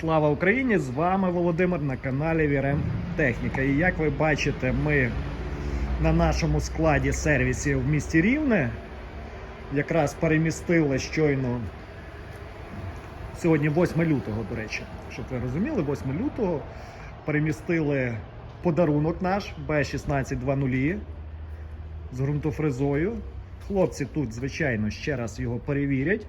Слава Україні! З вами Володимир на каналі Вірем Техніка. І як ви бачите, ми на нашому складі сервісів в місті Рівне якраз перемістили щойно сьогодні 8 лютого, до речі, щоб ви розуміли, 8 лютого перемістили подарунок наш B1620 з ґрунтофрезою. Хлопці тут, звичайно, ще раз його перевірять,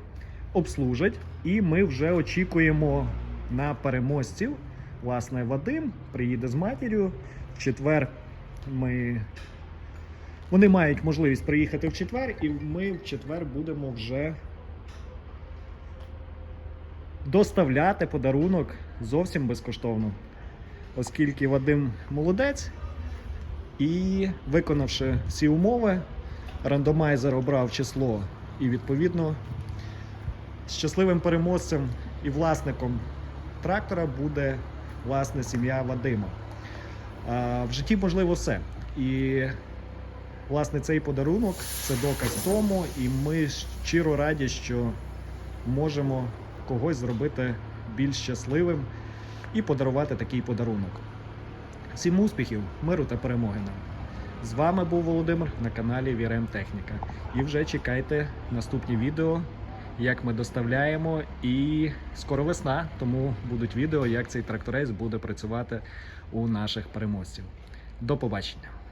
обслужать, і ми вже очікуємо на переможців. Власне, Вадим приїде з матір'ю. В четвер ми... вони мають можливість приїхати в четвер, і ми в четвер будемо вже доставляти подарунок зовсім безкоштовно. Оскільки Вадим молодець і виконавши всі умови, рандомайзер обрав число і відповідно щасливим переможцем і власником трактора буде власне сім'я Вадима. В житті можливо все. І власне цей подарунок це доказ тому, і ми щиро раді, що можемо когось зробити більш щасливим і подарувати такий подарунок. Всім успіхів, миру та перемоги нам! З вами був Володимир на каналі Вірем Техніка. І вже чекайте наступні відео, як ми доставляємо. І скоро весна, тому будуть відео, як цей тракторець буде працювати у наших переможців. До побачення!